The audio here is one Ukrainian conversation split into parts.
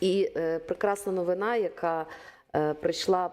І е, прекрасна новина, яка е, прийшла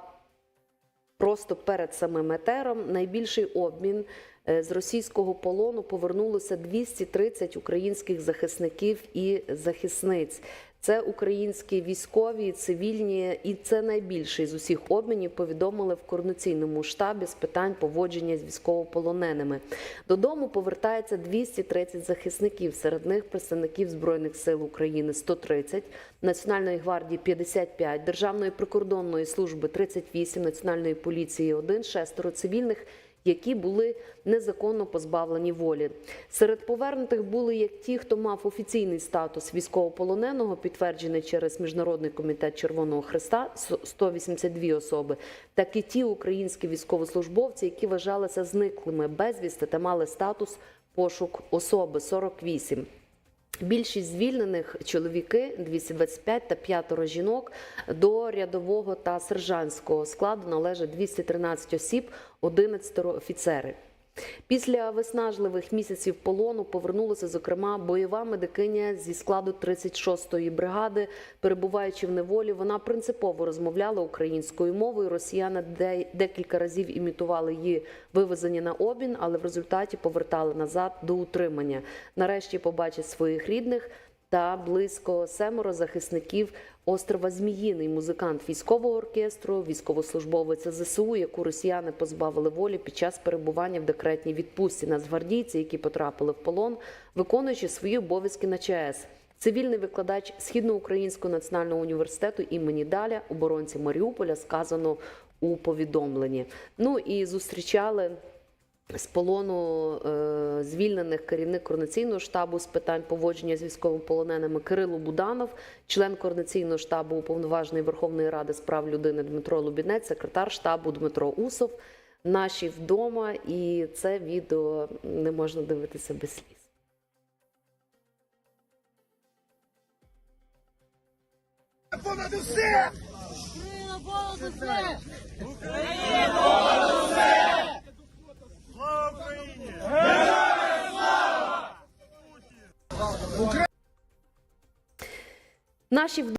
просто перед самим етером, найбільший обмін з російського полону повернулося 230 українських захисників і захисниць. Це українські військові, цивільні, і це найбільший з усіх обмінів. Повідомили в координаційному штабі з питань поводження з військовополоненими. Додому повертається 230 захисників. Серед них представників збройних сил України 130, Національної гвардії 55, Державної прикордонної служби 38, Національної поліції 1, шестеро цивільних які були незаконно позбавлені волі. Серед повернутих були як ті, хто мав офіційний статус військовополоненого, підтверджений через Міжнародний комітет Червоного Христа 182 особи, так і ті українські військовослужбовці, які вважалися зниклими безвісти та мали статус пошук особи 48. Більшість звільнених чоловіки 225 та п'ятеро жінок до рядового та сержантського складу належить 213 осіб, 11 офіцери. Після виснажливих місяців полону повернулася, зокрема, бойова медикиня зі складу 36-ї бригади. Перебуваючи в неволі, вона принципово розмовляла українською мовою. Росіяни де- декілька разів імітували її вивезення на обмін, але в результаті повертали назад до утримання. Нарешті побачить своїх рідних та близько семеро захисників острова Зміїний, музикант військового оркестру, військовослужбовиця ЗСУ, яку росіяни позбавили волі під час перебування в декретній відпустці. Нацгвардійці, які потрапили в полон, виконуючи свої обов'язки на ЧАЕС. Цивільний викладач Східноукраїнського національного університету імені Даля, оборонці Маріуполя, сказано у повідомленні. Ну і зустрічали з полону е, звільнених керівник координаційного штабу з питань поводження з військовополоненими Кирило Буданов, член координаційного штабу уповноважений Верховної Ради з прав людини Дмитро Лубінець, секретар штабу Дмитро Усов. Наші вдома, і це відео не можна дивитися без сліз. Понад усе! Україна Наші